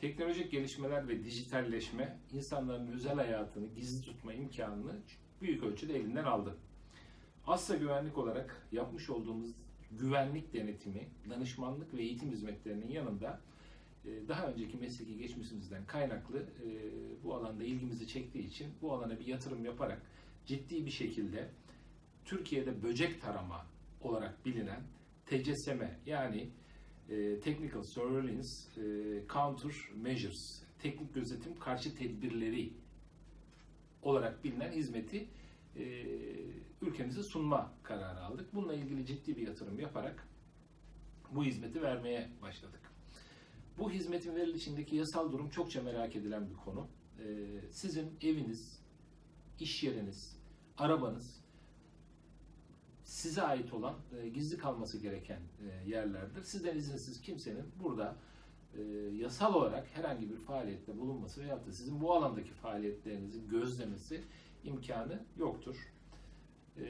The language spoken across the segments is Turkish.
Teknolojik gelişmeler ve dijitalleşme insanların özel hayatını gizli tutma imkanını büyük ölçüde elinden aldı. Asya güvenlik olarak yapmış olduğumuz güvenlik denetimi, danışmanlık ve eğitim hizmetlerinin yanında e, daha önceki mesleki geçmişimizden kaynaklı e, bu alanda ilgimizi çektiği için bu alana bir yatırım yaparak ciddi bir şekilde Türkiye'de böcek tarama olarak bilinen TCSM yani e, Technical Surveillance e, Counter Measures, teknik gözetim karşı tedbirleri olarak bilinen hizmeti e, ülkemize sunma kararı aldık. Bununla ilgili ciddi bir yatırım yaparak bu hizmeti vermeye başladık. Bu hizmetin verilişindeki yasal durum çokça merak edilen bir konu. E, sizin eviniz, iş yeriniz, arabanız size ait olan e, gizli kalması gereken e, yerlerdir. Sizden izinsiz kimsenin burada e, yasal olarak herhangi bir faaliyette bulunması veyahut da sizin bu alandaki faaliyetlerinizi gözlemesi imkanı yoktur. E,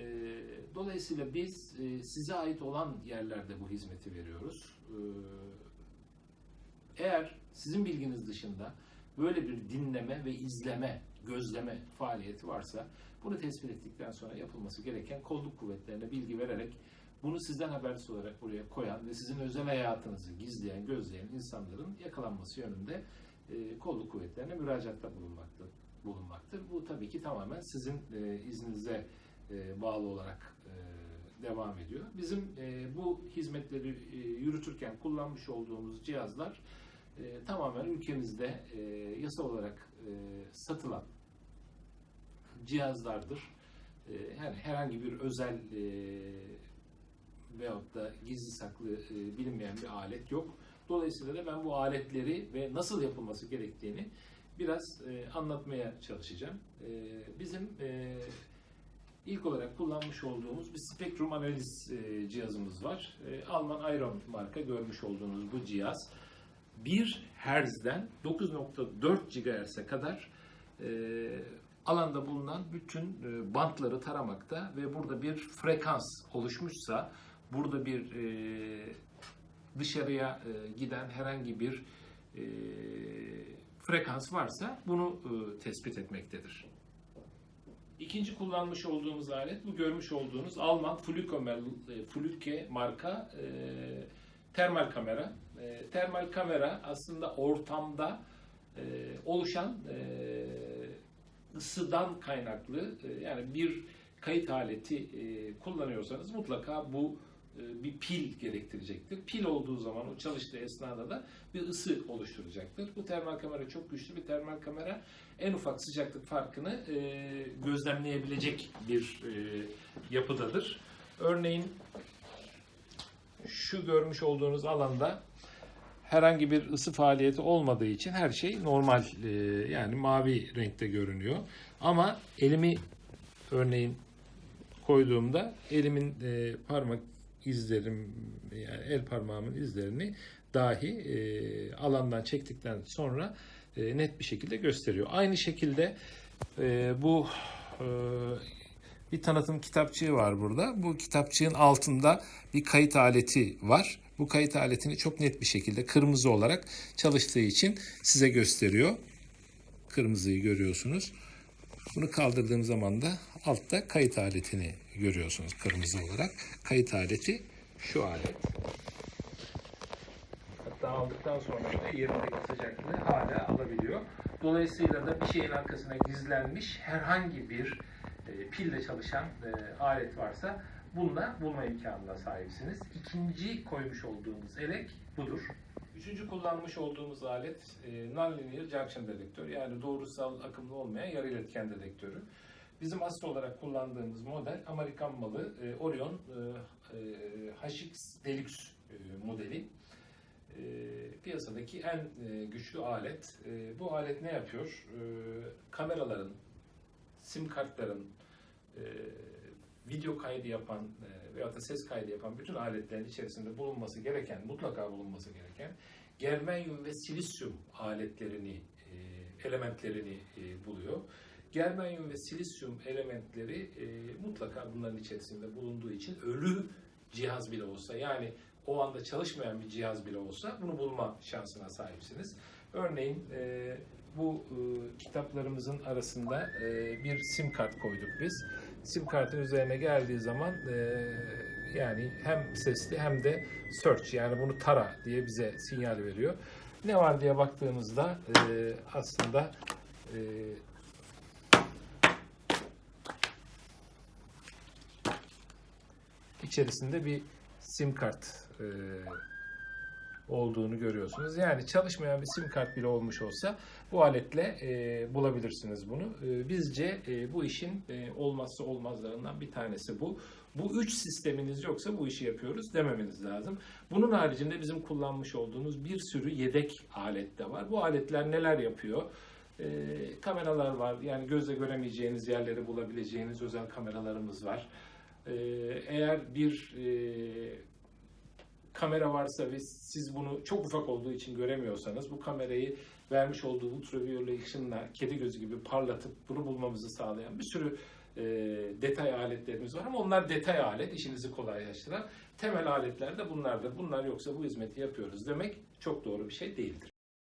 dolayısıyla biz e, size ait olan yerlerde bu hizmeti veriyoruz. E, eğer sizin bilginiz dışında böyle bir dinleme ve izleme, gözleme faaliyeti varsa bunu tespit ettikten sonra yapılması gereken kolluk kuvvetlerine bilgi vererek bunu sizden habersiz olarak buraya koyan ve sizin özel hayatınızı gizleyen, gözleyen insanların yakalanması yönünde e, kolluk kuvvetlerine müracaatta bulunmaktır. bulunmaktır. Bu tabii ki tamamen sizin e, izninize e, bağlı olarak e, devam ediyor. Bizim e, bu hizmetleri e, yürütürken kullanmış olduğumuz cihazlar e, tamamen ülkemizde e, yasal olarak e, satılan cihazlardır. E, yani herhangi bir özel e, veyahut da gizli saklı e, bilinmeyen bir alet yok. Dolayısıyla da ben bu aletleri ve nasıl yapılması gerektiğini biraz e, anlatmaya çalışacağım. E, bizim ilk olarak kullanmış olduğumuz bir spektrum analiz cihazımız var. Alman Iron marka görmüş olduğunuz bu cihaz 1 Hz'den 9.4 GHz'e kadar alanda bulunan bütün e, bantları taramakta ve burada bir frekans oluşmuşsa burada bir e, dışarıya e, giden herhangi bir frekans varsa bunu tespit etmektedir. İkinci kullanmış olduğumuz alet bu görmüş olduğunuz Alman e, Fluke marka termal kamera. Termal kamera aslında ortamda oluşan ısıdan kaynaklı e, yani bir kayıt aleti e, kullanıyorsanız mutlaka bu e, bir pil gerektirecektir. Pil olduğu zaman o çalıştığı esnada da bir ısı oluşturacaktır. Bu termal kamera çok güçlü bir termal kamera. En ufak sıcaklık farkını gözlemleyebilecek bir yapıdadır. Örneğin şu görmüş olduğunuz alanda herhangi bir ısı faaliyeti olmadığı için her şey normal e, yani mavi renkte görünüyor. Ama elimi örneğin koyduğumda elimin e, parmak izlerim yani el parmağımın izlerini dahi e, alandan çektikten sonra net bir şekilde gösteriyor. Aynı şekilde bu bir tanıtım kitapçığı var burada. Bu kitapçığın altında bir kayıt aleti var. Bu kayıt aletini çok net bir şekilde kırmızı olarak çalıştığı için size gösteriyor. Kırmızıyı görüyorsunuz. Bunu kaldırdığım zaman da altta kayıt aletini görüyorsunuz kırmızı olarak. Kayıt aleti şu alet. Hatta aldıktan sonra da yerindeki sıcaklığı hala alabiliyor. Dolayısıyla da bir şeyin arkasına gizlenmiş herhangi bir e, pille çalışan e, alet varsa bununla bulma imkanına sahipsiniz. İkinci koymuş olduğumuz elek budur. Üçüncü kullanmış olduğumuz alet e, non-linear junction dedektör yani doğrusal akımlı olmayan yarı iletken dedektörü. Bizim asıl olarak kullandığımız model Amerikan malı e, Orion e, e, HX Deluxe e, modeli. E, piyasadaki en e, güçlü alet. E, bu alet ne yapıyor? E, kameraların, sim kartların, e, video kaydı yapan e, veyahut da ses kaydı yapan bütün aletlerin içerisinde bulunması gereken, mutlaka bulunması gereken germanyum ve silisyum aletlerini, e, elementlerini e, buluyor. Germanyum ve silisyum elementleri e, mutlaka bunların içerisinde bulunduğu için ölü cihaz bile olsa yani o anda çalışmayan bir cihaz bile olsa bunu bulma şansına sahipsiniz. Örneğin e, bu e, kitaplarımızın arasında e, bir sim kart koyduk biz. Sim kartın üzerine geldiği zaman e, yani hem sesli hem de search yani bunu tara diye bize sinyal veriyor. Ne var diye baktığımızda e, aslında e, içerisinde bir sim kart e, olduğunu görüyorsunuz. Yani çalışmayan bir sim kart bile olmuş olsa bu aletle e, bulabilirsiniz bunu. E, bizce e, bu işin e, olmazsa olmazlarından bir tanesi bu. Bu üç sisteminiz yoksa bu işi yapıyoruz dememeniz lazım. Bunun haricinde bizim kullanmış olduğumuz bir sürü yedek alet de var. Bu aletler neler yapıyor? E, kameralar var. Yani gözle göremeyeceğiniz yerleri bulabileceğiniz özel kameralarımız var. E, eğer bir e, kamera varsa ve siz bunu çok ufak olduğu için göremiyorsanız bu kamerayı vermiş olduğu ultraviyole ışınla kedi gözü gibi parlatıp bunu bulmamızı sağlayan bir sürü e, detay aletlerimiz var ama onlar detay alet işinizi kolaylaştıran temel aletler de bunlardır. Bunlar yoksa bu hizmeti yapıyoruz demek çok doğru bir şey değildir.